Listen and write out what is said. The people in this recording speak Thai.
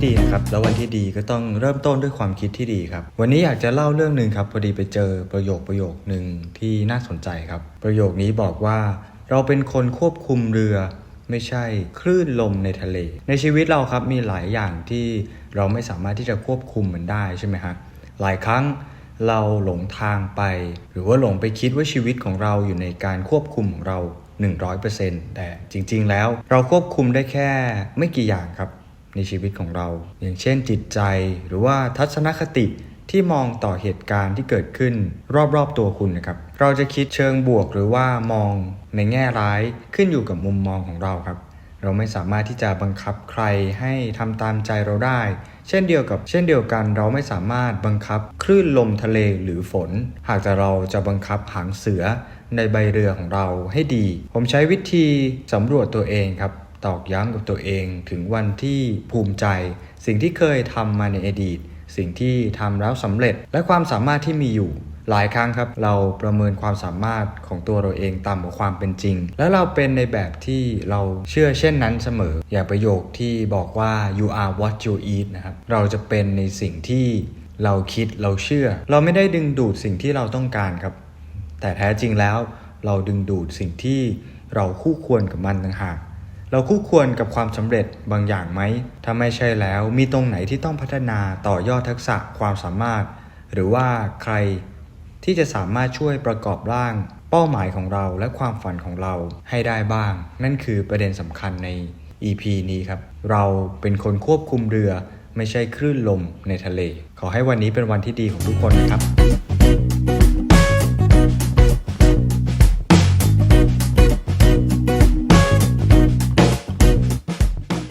แล้ววันที่ดีก็ต้องเริ่มต้นด้วยความคิดที่ดีครับ วันนี้อยากจะเล่าเรื่องหนึ่งครับ พอดีไปเจอประโยคประโยคหนึ่งที่น่าสนใจครับ ประโยคนี้บอกว่า เราเป็นคนควบคุมเรือ ไม่ใช่คลื่นลมในทะเล ในชีวิตเราครับมีหลายอย่างที่เราไม่สามารถที่จะควบคุมมันได้ใช่ไหมฮะหลายครั้งเราหลงทางไป หรือว่าหลงไปคิดว่าชีวิตของเราอยู่ในการควบคุมของเรา 100%แต่จริง ๆ แล้วเราควบคุมได้แค่ไม่กี่อย่างครับ ในชีวิตของเรา อย่างเช่นจิตใจ หรือว่าทัศนคติที่มองต่อเหตุการณ์ที่เกิดขึ้นรอบๆตัวคุณนะครับ เราจะคิดเชิงบวกหรือว่ามองในแง่ร้ายขึ้นอยู่กับมุมมองของเราครับ เราไม่สามารถที่จะบังคับใครให้ทำตามใจเราได้ เช่นเดียวกับเช่นเดียวกัน เราไม่สามารถบังคับคลื่นลมทะเลหรือฝน หากแต่เราจะบังคับหางเสือในใบเรือของเราให้ดี ผมใช้วิธีสำรวจตัวเองครับ ตอกย้ำกับตัวเองถึงวันที่ภูมิใจ สิ่งที่เคยทำมาในอดีต สิ่งที่ทำแล้วสำเร็จและความสามารถที่มีอยู่ หลายครั้งครับ เราประเมินความสามารถของตัวเราเองต่ำกว่าความเป็นจริง และเราเป็นในแบบที่เราเชื่อเช่นนั้นเสมอ อย่างประโยคที่บอกว่า you are what you eat นะครับเราจะเป็นในสิ่งที่เราคิดเราเชื่อ เราไม่ได้ดึงดูดสิ่งที่เราต้องการครับ แต่แท้จริงแล้วเราดึงดูดสิ่งที่เราคู่ควรกับมันต่างหาก เราคู่ควรกับความสำเร็จบางอย่างไหม ถ้าไม่ใช่แล้วมีตรงไหนที่ต้องพัฒนาต่อยอดทักษะความสามารถ หรือว่าใครที่จะสามารถช่วยประกอบร่าง เป้าหมายของเราและความฝันของเราให้ได้บ้าง นั่นคือประเด็นสำคัญใน EP นี้ครับ เราเป็นคนควบคุมเรือไม่ใช่คลื่นลมในทะเล ขอให้วันนี้เป็นวันที่ดีของทุกคนนะครับ